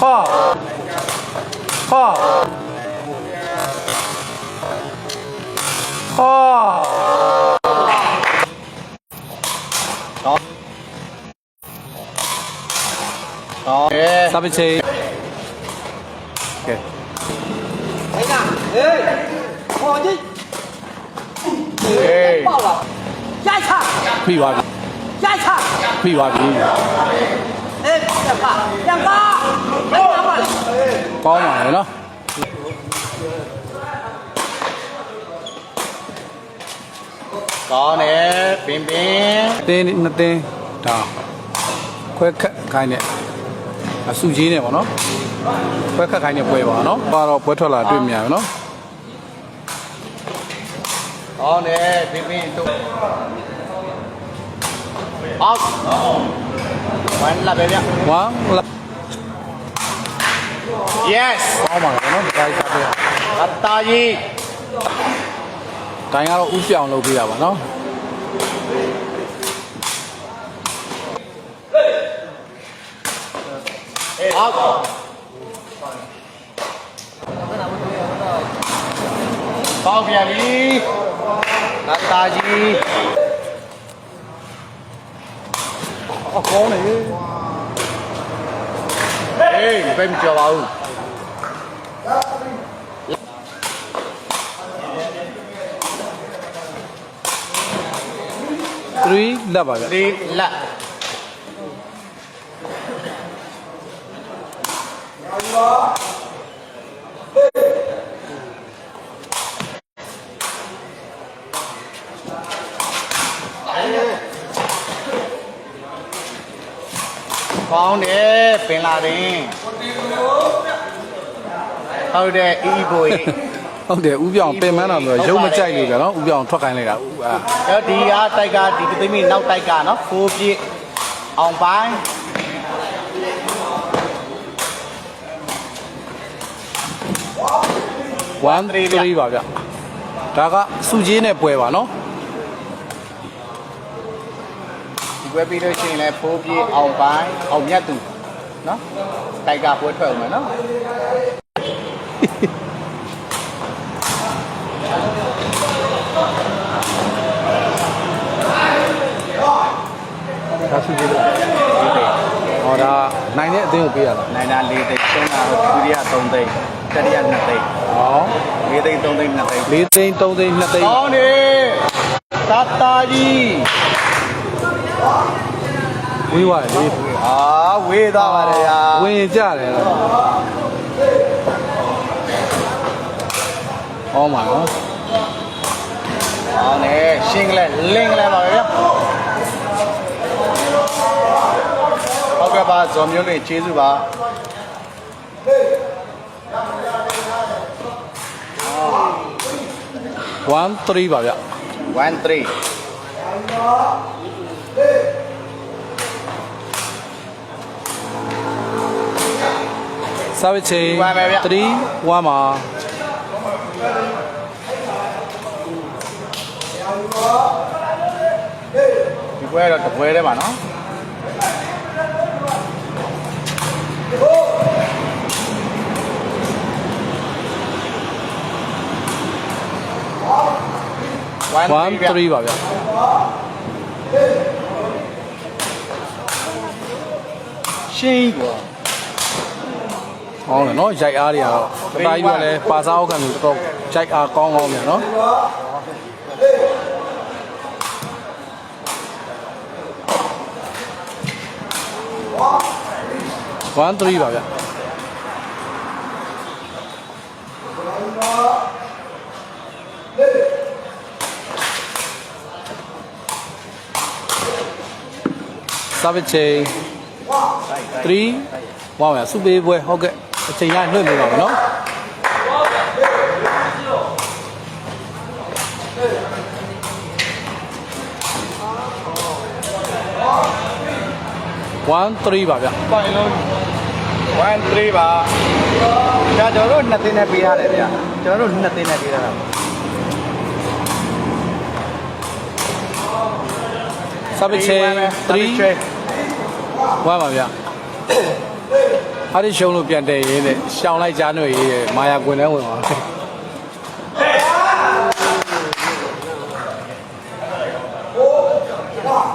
好，好，好，好，好，三百七，给，哎呀，哎，我这，哎，爆了，加一枪，没完，加一枪，没完，哎，两发，两发。 ကောင်းပါလေနော်ကောင်းတယ်ပင်ပင်တင်းနှစ်တင်းဒါခွဲခက်ခိုင်းတဲ့အစုကြီးနဲ့ပေါ့နော်ခွဲခက်ခိုင်းတဲ့ပွဲပါနော်ပါတော့ပွဲထွက်လာတွေ့မြင်ရနော်ကောင်းတယ်ပင်ပင်တို့အောက်ဝမ်းလာပဲဗျဝမ်လာ yes ကောင်းပါလေနော်ဒါကြီးစားပြအတာကြီးတိုင်းကတော့ဥပြောင်လုပ်ပေးရပါနော်အောက်ပေါက်ပြန်ပြီအတာကြီးအကောင်းနေ ဟေးဘယ်မကြောက်ပါဘူး3လက်ပါဗျဒီလက်ကောင်းတယ်ပ င်လာတင်ဟုတ်တယ်အီအီဘိုကြီးဟုတ်တယ်ဥပြောင်ပင်မန်းတာဆိုတော့ရုပ်မကြိုက်လို့ဗျနော်ဥပြောင်ထွက်ခိုင်းလိုက်တာဥအာတော့ဒီကတိုက်ကဒီသိမိနောက်တိုက်ကနော်ဖိုးပြည့်အောင်ပိုင်း1 3ပါဗျဒါကစုကြီးနဲ့ပွဲပါနော်ဒီပွဲပြီးလို့ရှိရင်လည်းဖိုးပြည့်အောင်ပိုင်းအောင်မြတ်သူ နော်တိုက်ကပွဲထွက်အောင်မယ်နော်ဒါစုကြီးလို့ဟောဒါနိုင်တဲ့အသင်းကိုပေးရတာနိုင်တာ၄သိန်းသုံးတာဒုတိယ၃သိန်းတတိယ၂သိန်းဟော၄သိန်း၃သိန်း၂သိန်း4သိန်း3သိန်း2သိန်းကောင်းတယ်တတာကြီးဝေးသွားတယ်လေ အာဝေးသားပါတယ်ဟာဝင်ကြတယ်လားဟောမှာနော်ကောင်းတယ်ရှင်းကလေးလင်းကလေးပါပဲဗျဟုတ်ကဲ့ပါဇော်မျိုးလေးကျေးဇူးပါ1 3ပါဗျ1 3 service chain 3 1ပါဒီပွဲတော့တပွဲတည်းပါနော်1 1 3ပါဗျရှင်း ကွာဟောတယ်နော်ရိုက်အားတွေကတော့အသားကြီးကလည်းပါစားအောက်ကနေတော်တော်ရိုက်အားကောင်းကောင်းမြန်နော်1 3ပါဗျ service chain 3ဝါမယ်စုပေးပွဲဟုတ်ကဲ့ အချိန်ရလွှင့်ပေးပါမယ်နော်1 3ပါဗျပိုင်လုံး1 3ပါဒါကျွန်တော်တို့နှစ်သိန်းနဲ့ပေးရတယ်ဗျာကျွန်တော်တို့နှစ်သိန်းနဲ့ပေးရတာပါ service chain 3 1ပါဗျ အားဒီရှုံးလို့ပြန်တည်ရင်းနဲ့ရှောင်းလိုက်ကြားနှွေရေးရဲ့မာယာကွင်ထဲဝင်သွားတယ်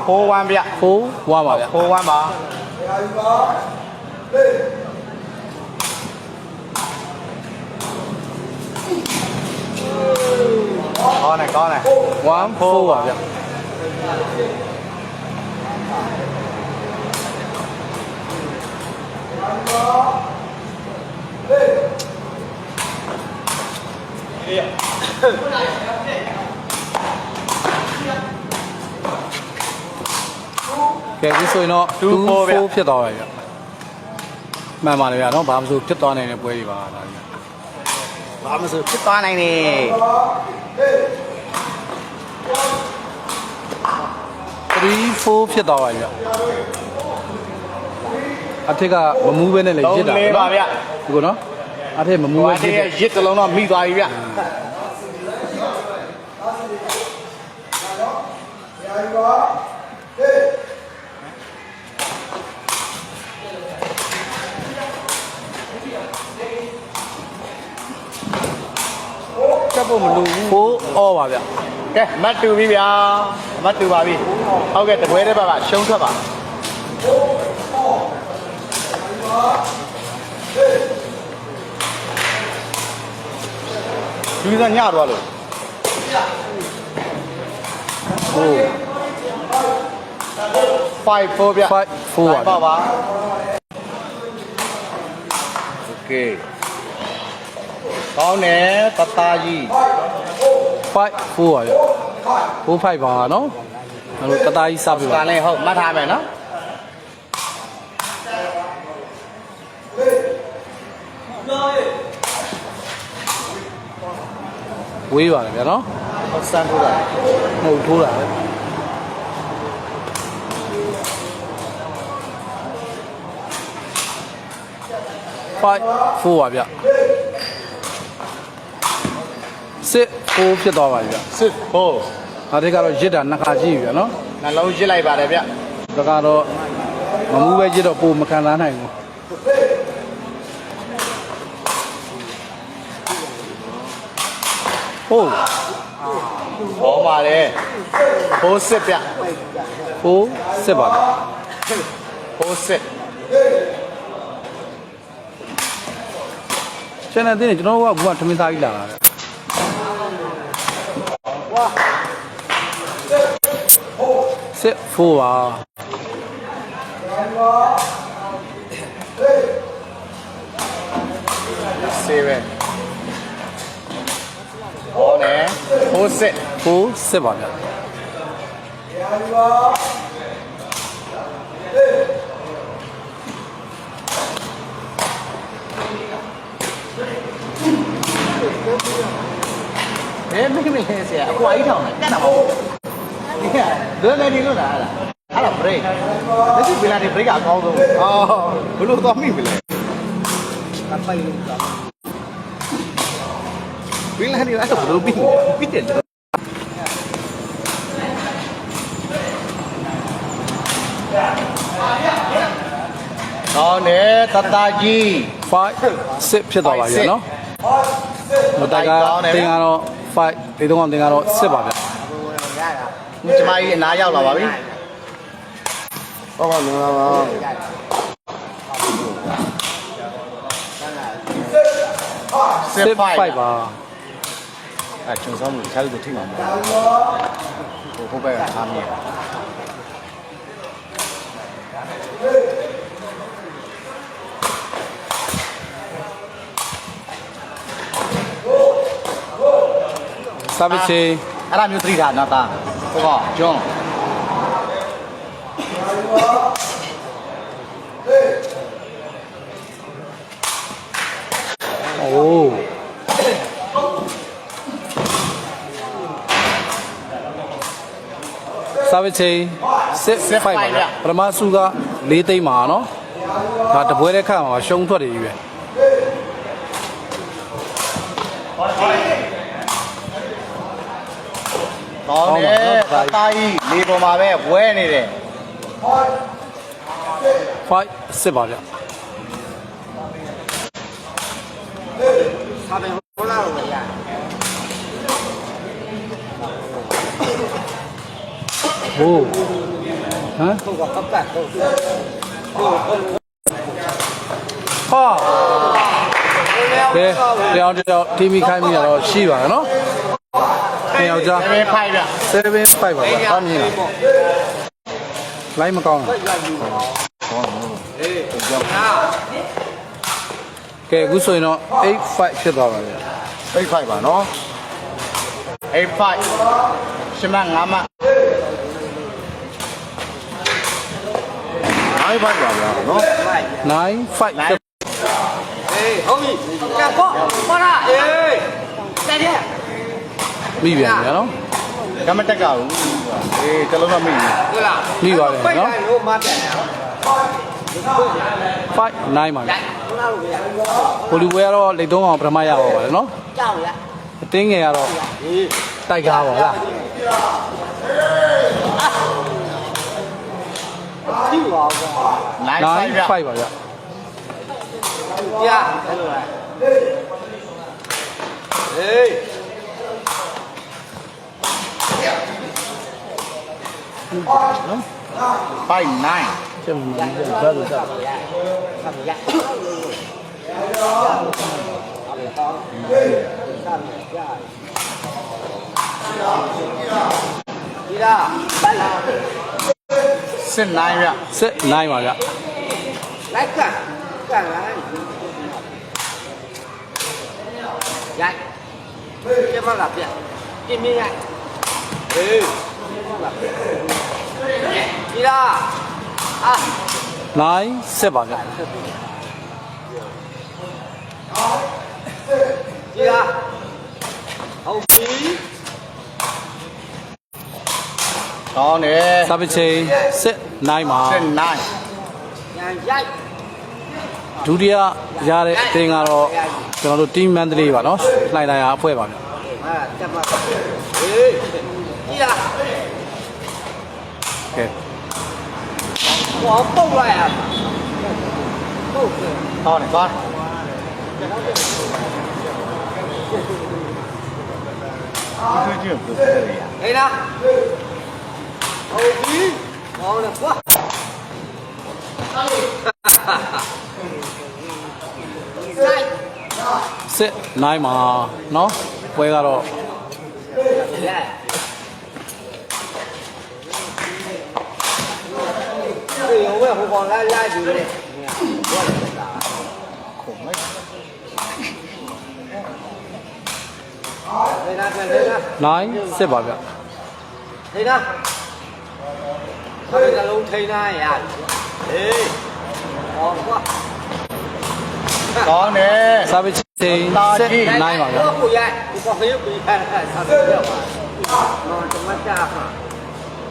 ဖိုးဝမ်းဗျဖိုးဝါပါဗျဖိုးဝမ်းပါကောင်းတယ်ကောင်းတယ်1 4ပါဗျ ကဲဒီဆိုရင်တော့2 4ဖြစ်သွားပါဗျမှန်ပါလေဗျာနော်ဘာမှမဆိုဖြစ်သွားနိုင်တဲ့ပွဲတွေပါဒါကြီးဘာမှမဆိုဖြစ်သွားနိုင်တယ်3 4ဖြစ်သွားပါဗျအထက်ကမမူးပဲနဲ့လေလုံးရစ်တာလေးပါဗျဒီကောနော် အထက်မမူးဟိုပဲအရတစ်ည်းတယ်ရစ်တလုံးတော့မိသွားပြီဗျချက်ဖို့မလိုဘူးဖိုးအောပါဗျကဲမတ်တူပြီဗျာမတ်တူပါပြီဟုတ်ကဲ့တပွဲတဲ့ဘက်ကရှုံးထွက်ပါ လူစားညသွားလို့ဟို5 4ဗျ5 4ပါပါ Okay ကောင်းတယ်ပတာကြီး5 4ပါဗျ5 5ပါနော်အဲ့လိုပတာကြီးစပြပါကလည်းဟုတ်မှတ်ထားမယ်နော် ဝေးပါတယ်ဗျာနော်စမ်းထိုးတာမဟုတ်ထိုးတာလေ5 4ပါဗျစစ်4ဖြစ်သွားပါပြီဗျစစ်ဖို့ဒါတွေကတော့ရစ်တာနှစ်ခါကြည့်ပြီဗျာနော်နှလုံးရစ်လိုက်ပါတယ်ဗျဒါကတော့မမူးပဲရစ်တော့ပိုမခံစားနိုင်ဘူး ဟုတ်ဟောပါတယ်ဖိုးစစ်ဗျဖိုးစစ်ပါဗျဖိုးစစ်ကျန်တဲ့တင်းကျွန်တော်တို့ကဘူးကထမင်းသားကြီးလာတာဗျစစ်ဖိုးပါစေပဲ ဟောတယ်ဖိုးစစ်ဖိုးစစ်ပါဗျဘယ်မိမလဲဆရာအကွာကြီးထောင်တယ်တက်တာမဟုတ်ဒီကဒယ်နေဒီလို့လားအဲ့ဒါအဲ့ဒါ break လက်ရှိပီလာဒီ break ကအကောင်းဆုံးအော်ဘလို့တော့မိမလဲကပိုင်လို့ ပီလာဒီအဲ့ဒါဘလို့ပြီးပြီးတယ်ကောင်းတယ်တတကြီး5စစ်ဖြစ်သွားပါဗျနော်မတကတင်ကတော့5ဒီတော့ကတင်ကတော့စစ်ပါဗျကျမကြီးအနားရောက်လာပါပြီဟုတ်ပါမင်္ဂလာပါစစ်စစ်ဖိုက်5ပါ အဲကျွန်တော်တို့ခြားလို့ထိမှာမဟုတ်ဘူးဟိုဘက်ကအားမြင်စာပစ်ချင်းအဲ့ဒါမျိုးသတိထားနော်သားဟုတ်ပါကျွန်း အိုး စာပစ်ချင်းစစ်5ပါဗျပထမစုက၄သိန်းပါနော်ဒါတပွဲတဲ့ခါမှာရှုံးထွက်တယ်ကြီးပဲကောင်းတယ်တသားကြီးလေပေါ်မှာပဲဝဲနေတယ်5စစ်ပါဗျ စာပင်ဟိုလာလို့ရ ဟိုးဟမ်ဟုတ်ကပတ်ပတ်ဟုတ်ဟုတ်ဟုတ်ဟာကဲတရားတယောက်တီဗီခိုင်းမိရတော့ရှိပါရဲ့နော်ခင်ယောက်ျား7 5ပြ7 5ပါဗျာဘာမြင်လဲလိုက်မကောင်းဘူးကဲအခုဆိုရင်တော့8 5ဖြစ်သွားပါပြီ8 5ပါနော်8 5ရှမ5မ 9 5ပါဗျာနော်9 5ဖြစ်အေးဟုတ်ပြီကဲပေါ့ပါလားအေးတက်တယ်မိပြန်ပြီနော်ကမတက်ကဘူးအေးတလုံးတော့မိပြီဟုတ်လားမိပါတယ်နော်ပိတ်လိုက်လို့မပြန်ရ5 9ပါဗျာဟိုလာလို့ရဟိုလူပွဲကတော့လက်သုံးအောင်ပထမရပါပါတယ်နော်ကြောက်ရအတင်းငယ်ကတော့တိုက်ကားပါလား ကြည့်ပါဦးကွာ9 5ပြ9 5ပါဗျာပြ အဲ့လိုလားအေး5 9ကျမမင်းကဘာလို့တက်ဆမ်ရဒီလားပိုက်စစ်9ပြစစ်9ပါဗျာလိုက်ကန်ကန်လိုက်ရိုက်ပြမလားပြပြင်းပြင်းရိုက်ဟေးဒီလားအာ9စစ်ပါဗျာဒီလားဟုတ်ပြီ ကောင်းတယ်စာပချင်းစစ်9ပါစစ်9ညာရိုက်ဒုတိယရတဲ့အတင်းကတော့ကျွန်တော်တို့ team Mandalay ပါနော်လှိုင်လိုက်ရအဖွဲ့ပါဗျာဟာတက်ပါဟေးဒီလားကဲဟောပုတ်လိုက်ရပုတ်တယ်ကောင်းတယ်ကောင်းတယ်ဒီကြည့်ဘယ်လိုလဲ ဟေးလားဟုတ်ပြီဟောလေကွာစိုက်စစ်9ပါနော်ပွဲကတော့ရိုက်ဒီရောဟိုကောင်လိုက်လိုက်ပြီလေဘာလဲတာခုံလိုက်ဟေးလားပြန်ဟေးလား9စ စ်ပါဗျာထိန်းလားခါရလုံးထိန်းလားရဟေးဟောကွာကောင်းတယ် စာပချင်းစစ်9ပါဗျာကိုရကိုဖေးကိုရဆက်ဆက်ရပါနော်တမတာပါ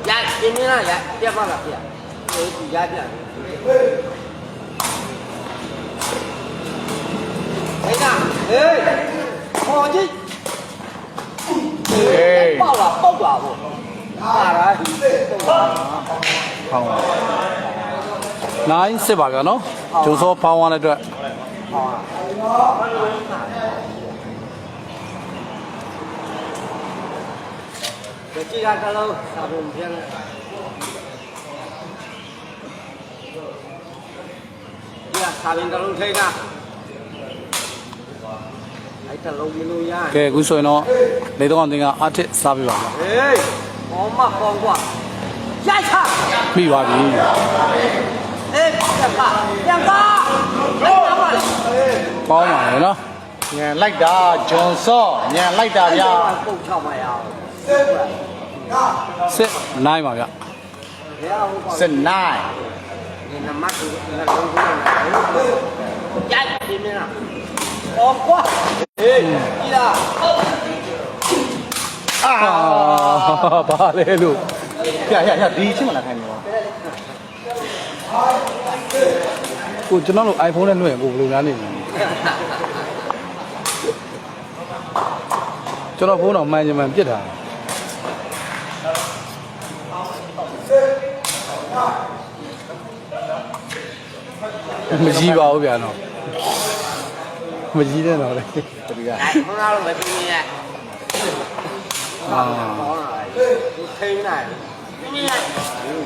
ရပြင်းလားရပြပါလားပြဟေးဒီရပြဟေးဟေးနာဟေးဟောကြီးဟေးပေါက်လာပေါက်လာ ပေါ့ပါလားဟောင်း9စစ်ပါဗျာနော်ဂျုံစောဖောင်းသွားတဲ့အတွက်ဒီကြည့်ရကလုံးစာပုံပြန်ဒီကစာပင်တလုံးထိန်းတာအဲ့တလုံးမလို့ရကဲအခုဆိုရင်တော့လက်သုံးအောင်တင်းကအထစ်စားပြပါဗျာဟေး ဟောမဟောကွာရိုက်ချမိပါပြီဟေးပြန်ပါပြန်ပါပြန်ပါလေပေါင်းပါလေနော်ညံလိုက်တာဂျွန်ဆော့ညံလိုက်တာဗျာပုတ်ချောက်မရအောင်စစ်9ပါဗျာဘယ်အောင်ကွာစစ်9ဒီနမတ်ကိုလည်းလုံးဝရိုက်ပြင်းနေတာဟောကွာဟေးဒီလား အာဘာလဲလို့ရရရဒီချင်းမလာခိုင်းဘူးကိုကျွန်တော်တို့ iPhone နဲ့နှွင့်ကိုဘယ်လိုလားနေလဲကျွန်တော်ဖုန်းတော့မှန်ချင်မှန်ပြစ်တာမကြီးပါဘူးဗျာတော့မကြီးတဲ့တော့လေတတိယဘုရားလုံးပဲပြင်းရဲ အာဟောလာသူထိန်းနိုင်ဘူး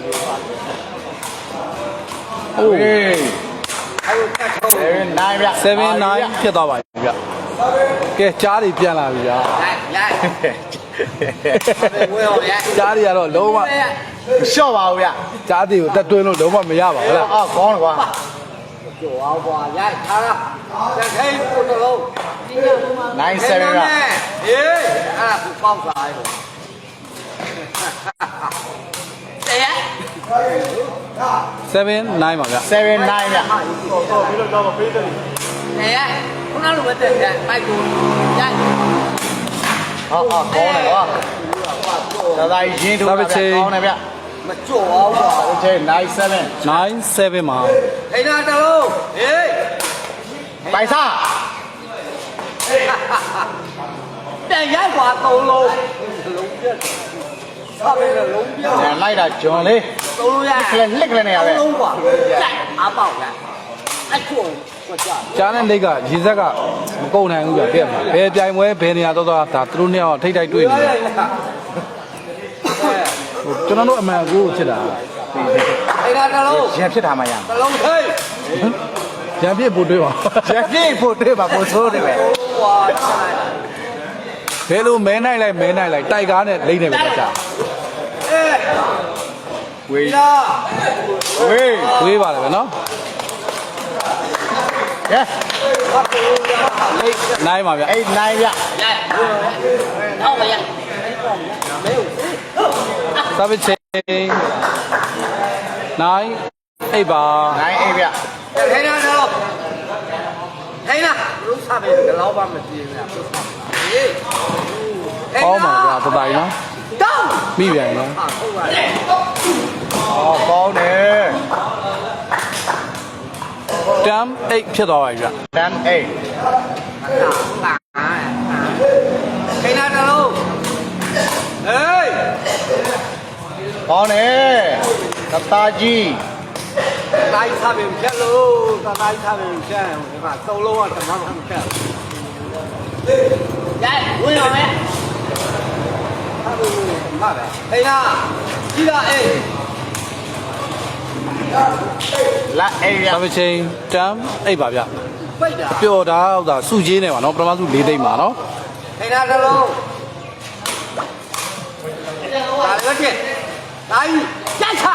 โอ้เอ้ย9ဗျ7 9ဖြစ်သွားပါပြီဗျကဲကြားတွေပြန်လာပြီဗျရိုက်ရိုက်ကြားတွေကတော့လုံးဝမလျှော့ပါဘူးဗျကြားတွေကိုတက်တွင်းလို့လုံးဝမရပါဘူးလားအော်ကောင်းတယ်ကွာ ကျော်အောင်ပွားရိုက်ထားတာတခိုင်းကိုတလုံးနိုင်ဆယ်ရာဟေးအဲ့ဒါပေါက်စားရောတရား7 9ပါဗျ7 9ဗျဟုတ်ဟုတ်ပြီးတော့တော့ပေးတယ်တရားခုနလိုပဲတက်တယ်ပိုက်ကိုရိုက်ဟုတ်ဟုတ်ကောင်းတယ်ကွာဒါသာရင်းထိုးတာကောင်းတယ်ဗျ မကြော်ပါဘူး Okay 97 97မှာဟိနာတလုံးဟေးပိုင်စားပြန်ရိုက်ပါသုံးလုံးလုံးပြတ်ဆက်ပြီးတော့လုံးပြတ်ညလိုက်တာဂျွန်လေးသုံးလုံးရခက်လက်ကလေးနေရပဲသုံးလုံးပါလက်အပေါက်လက်အခုကြားတဲ့လက်ကရေဆက်ကမကုန်နိုင်ဘူးပြပြမှာဘယ်ပြိုင်ပွဲဘယ်နေရာတော့တော့ဒါသူတို့နှစ်ယောက်ထိတိုက်တွေ့နေတယ် ကျွန်တော်တို့အမှန်ကိုဖြစ်တာအဲ့ဒါတစ်လုံးရန်ဖြစ်တာမှရတစ်လုံးထိတ်ရံပြစ်ပို့တွေ့ပါရန်ပြည့်ဖို့တွေ့ပါပိုဆိုးတယ်ပဲဟွာဘယ်လိုမဲနိုင်လိုက်မဲနိုင်လိုက်တိုက်ကားနဲ့လိမ့်နေပြီကြာအေးဝေးလာဝေးတွေးပါလေဗျနော်ကဲနိုင်ပါဗျအဲ့9ဗျရိုက်တော့မရ မေးသဘချင်းနိုင်အိပ်ပါ9 8ဗျထိုင်နာတော့ထိုင်နာလုံးစားပဲကတော့ပါမပြေဘူးလားဟေးကောင်းပါဗျာတတိုင်နော်တောင်းမိပြန်နော်ဟာဟုတ်ပါလေအော်ကောင်းတယ်တမ်အိတ်ဖြစ်သွားပါပြီဗျ10 8လာလာ ကောင်းတယ်တသားကြီးတိုင်းစားပင်ဖြတ်လို့သတိုင်းစားပင်ဖြတ်ဒီမှာသုံးလုံးကဓမ္မမှမဖြတ်ရိုက်ဝင်ရမယ်ဟာဘူးမှာပဲဟိနာကြီးလာအေးလက်8ဗျသဘချင်းတမ်အိတ်ပါဗျပိတ်တာပျော်တာဟုတ်တာစုချင်းနေပါနော်ပထမစု၄သိမ့်ပါနော်ဟိနာတစ်လုံးဒါရွက်ချက် တိုင်းရိုက်ချ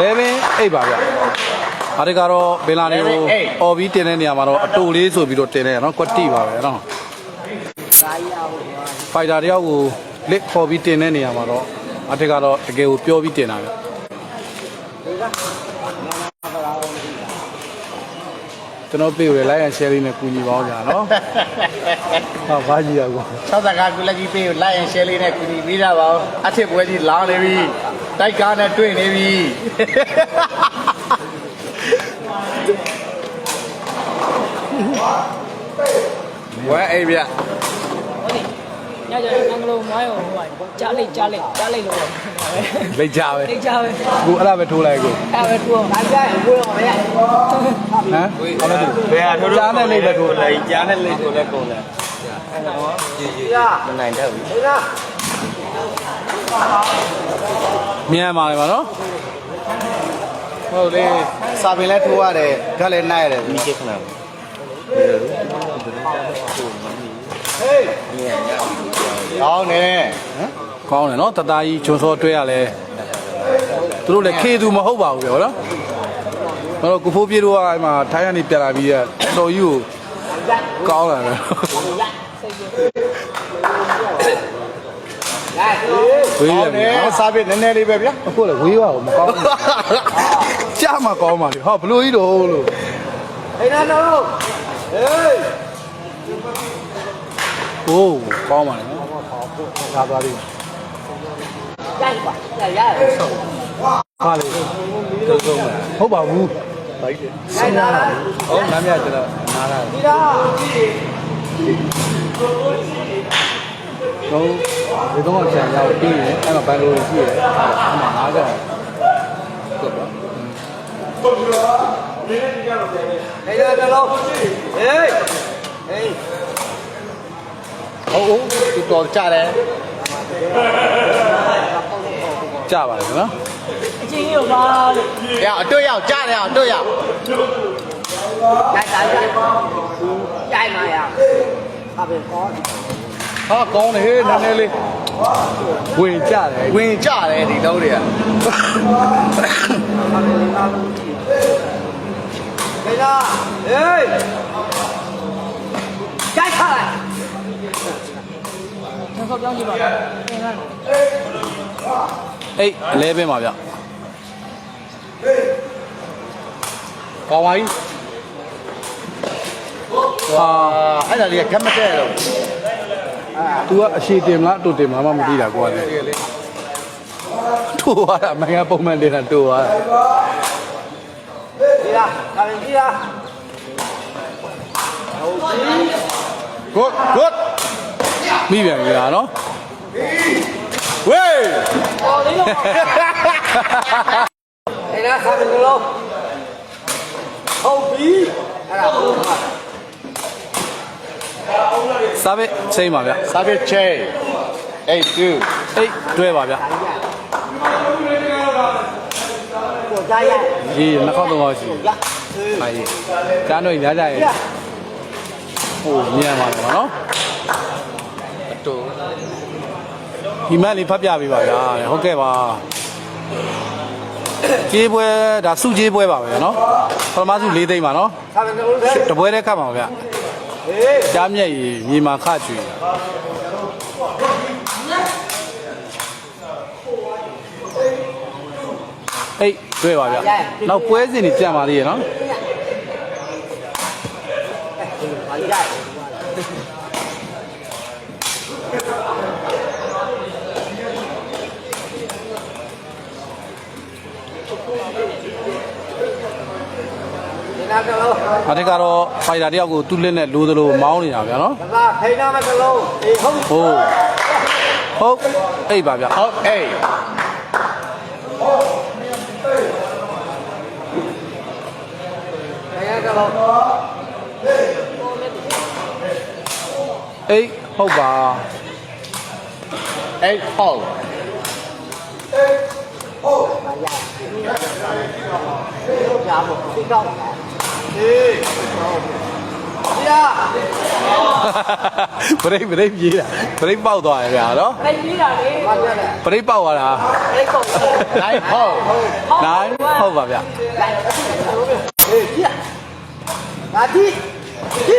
11အိတ်ပါဗျအားဒီကတော့ဘင်လာနေကိုអော်ပြီးတင်တဲ့နေရာမှာတော့အတူလေးဆိုပြီးတော့တင်နေရနော်ကွက်တိပါပဲနော်ဒါရအောင်ဖိုက်တာတယောက်ကိုလက်ခေါ်ပြီးတင်တဲ့နေရာမှာတော့အထက်ကတော့တကယ်ကိုပြောပြီးတင်တာဗျ ကျွန်တော်ပြေကိုလိုက်ရ share လေးနဲ့ကူညီပါအောင်ကြာနော်ဟာဘာကြီးရကော65ကုလက်ကြီးပေးကိုလိုက်ရင် share လေးနဲ့ကူညီပေးတာပါဦးအထစ်ပွဲကြီးလောင်းနေပြီတိုက်ကားနဲ့တွေ့နေပြီဝဲအိဗျ ညကျရင်အင်္ဂလိပ်မိုင်းကိုဟိုကကြားလိုက်ကြားလိုက်ကြားလိုက်လို့ပဲလက်ကြပဲသိကြပဲကိုအဲ့ဒါပဲထိုးလိုက်ကိုအဲ့ပဲတူအောင်ဒါကြရင်ဝင်အောင်မရဟမ်ဟုတ်တယ်ဘယ်ဟာထိုးကြားနဲ့လိတ်ပဲထိုးလိုက်ကြားနဲ့လိတ်ကိုလည်းကုန်တယ်ရမနိုင်တော့ဘူးဟိနာမြန်ပါလေပါနော်ဟုတ်လေစာပင်လည်းထိုးရတယ်ဓာတ်လည်းနိုင်ရတယ်မိချစ်ခဏဟေး ကောင်းတယ်ကောင်းတယ်နော်တသားကြီးဂျွန်စောတွဲရလဲသူတို့လည်းခေသူမဟုတ်ပါဘူးပြောနော်ဘာလို့ကိုဖိုးပြေတို့ကအဲ့မှာထိုင်းကနေပြန်လာပြီးရတော်ကြီးကိုကောင်းလာတယ်ရိုက်ဟေးဝေးရကောင်းပြီတယ်နော်စာပင်နည်းနည်းလေးပဲဗျာအခုလည်းဝေးပါဦးမကောင်းဘူးကြာမှကောင်းပါလေဟောဘလို့ကြီးတော့လို့ဟိနာတော့ဟေးโอ้ကောင်းပါလေနော် သာသွားပြီရိုက်ပါရိုက်ရတယ်ဟာလေဟုတ်ပါဘူးရိုက်လာဟုတ်နားမြကျွန်တော်နားလာဒီလားတော့ဒီတော့ဆန်ရောက်ပြီးရင်အဲ့မှာဘန်လိုရှိတယ်အဲ့မှာငါးကြောင်ဟုတ်ပါခေရတလုံးဟေးဟေးဟု တ်ဟုတ်သူတော်ကြတယ်ကြပါတယ်နော်အချင်းကြီးကိုပါလို့ရအတွေ့ရောက်ကြတယ်အတွေ့ရောက်ရိုက်တာရိုက်ရိုက်มาရအဘယ်ကောဟာကောင်းတယ်ဟေးနည်းနည်းလေးဝင်ကြတယ်ဝင်ကြတယ်ဒီလုံးတွေကအဘယ်နာဘူးခေရဟေးရိုက်ခါလိုက် ကျွန်တော်ပြောင်းကြည့်ပါလားသင်ကအေးအလဲပင်းပါဗျကောင်းပါပြီဟာအဲ့ဒါလေးကဂတ်မတဲ့တော့ तू ကအရှိတင်မလားအတူတင်မလားမသိတာကိုကလည်းတိုးသွားတာမင်္ဂပုံမှန်တင်တာတိုးသွားတာဒီလားခါရင်ဒီလား good good မိပြန်ပြီလားနော်ဝေးအော်လေးလုံးခေရခါရင်လုံးဟုတ်ပြီအဲ့ဒါဟုတ်ပါစားပဲချိန်ပါဗျ service chain 82အေးတွဲပါဗျကိုကြားရရေးနှစ်ခေါက်သုံးခေါက်ရှိရပါရေးကျန်းတို့ညာကြရဲ့ဟိုမြန်ပါတော့နော်အတူ ဒီမက်လေးဖတ်ပြပေးပါဗျာဟုတ်ကဲ့ပါကြေးပွဲဒါစုကြေးပွဲပါပဲနော်ပထမစု၄သိန်းပါနော်ခါရင်လုံးထဲတပွဲတည်းခတ်ပါဗျဟေးကြားမြက်ရီမြေမာခချွေအေးတွေ့ပါဗျနောက်ပွဲစဉ်တွေကြံပါသေးရနော်ဘာကြိုက်ဒီနာကလုံး အထက်ကတော့ဖိုင်တာတယောက်ကိုသူ့လက်နဲ့လိုးသလိုမောင်းနေတာဗျာနော်ဒါကခိနာမကလုံးအေးဟုတ်ဟိုးဟုတ်အေးပါဗျဟုတ်အေးခေရကလုံးအေးဟုတ်ပါအေးဟုတ်ကြားဖို့သိကောက်ဟေး ဒီလားဗရိတ်ဗရိတ်ပြေးတာဗရိတ်ပေါက်သွားတယ်ဗျာနော်လိုက်ပြီးတာလေဘာပြလဲဗရိတ်ပေါက်သွားတာအဲ့ကုန်နိုင်ဟုတ်နိုင်ဟုတ်ပါဗျဟေးပြဒါတိဒီ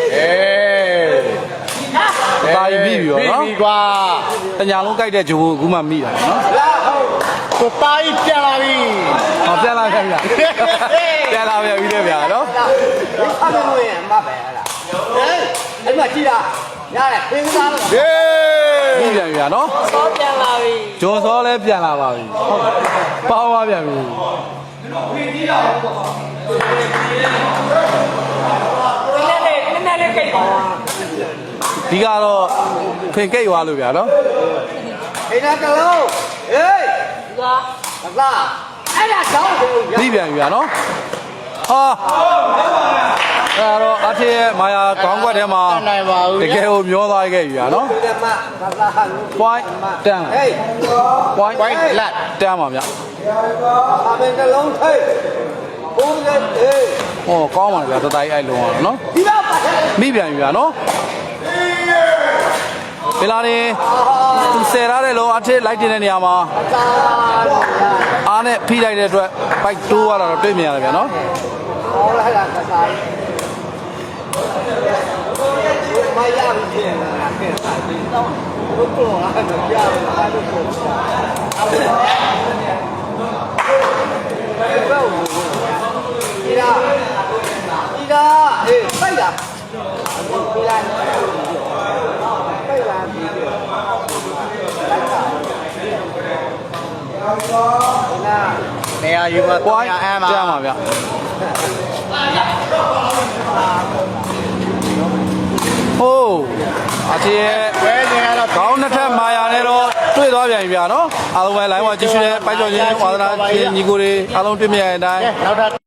အေးတာကြီးပြီးပြီရောနော်ပြီးပြီကွာတညာလုံးကြိုက်တဲ့ဂျိုးကိုအခုမှမိတာနော်လာဟုတ်ကိုတာကြီးပြန်လာပြီဟောပြန်လာပြန်လာပြန်လာပြန်ပြီလေဗျာနော်လာဒီခါမလို့ရင်မပဲလားဟေးအဲ့မှာကြည့်လားရတယ်သင်္ကားလို့ဟေးပြီးပြန်ပြီဗျာနော်စောပြန်လာပြီဂျွန်စောလည်းပြန်လာပါပြီပေါင်းသွားပြန်ပြီနည်းနည်းလေးနည်းနည်းလေးကြိတ်ပါ ဒီကတော့ဖင်ကိတ်သွားလို့ဗျာနော်ခိနာကလုံးဟေးဒီကမလားအဲ့ဒါတော့တယ်ရပြီးပြန်ပြီဗျာနော်ဟာအဲ့တော့အထေရဲ့မာယာကောင်းကွက်ထဲမှာနိုင်ပါဘူးတကယ်ကိုမျောသွားခဲ့ပြီဗျာနော်ဒီမှာမလားဟာလို့ point တန်းဟေး point ဝိုင်းလက်တန်းပါဗျာအမေကလုံးထိတ်ဘုံလေဟေးဟောကောင်းပါလေဗျာတတိုင်းအဲ့လုံးအောင်နော်ဒီတော့ပါဟဲ့မိပြန်ပြီဗျာနော် ပလာနေသူဆယ်ရတဲ့လုံးအထစ်လိုက်တင်တဲ့နေရာမှာသာလို့ရအားနဲ့ဖိလိုက်တဲ့အတွက်ဘိုက်တိုးသွားတာတော့တွေ့မြင်ရတယ်ဗျာနော်ဟောလာလာသာမရဘူးပြင်လာခဲ့တာဒီတော့ဘုကောအဲ့ဒါကြားလာလို့ကိုဘယ်လိုဒီလားဒီလားအေးပိုက်တာဒီလားပိုက်လာပြီ နာနေရာယူမှာ point အမ်းမှာတန်းပါဗျာဟိုးအထစ်ရဲ့ဝဲနေရတော့ခေါင်းနှစ်ထပ်မာယာနဲ့တော့တွေ့သွားပြန်ပြီဗျာနော်အားလုံးပဲ line ဝကြည့်ရှုတဲ့ပိုက်ကြော်ချင်းဝါသနာချင်းညီကိုတွေအားလုံးတွေ့မြင်ရတဲ့အတိုင်းကဲနောက်ထပ်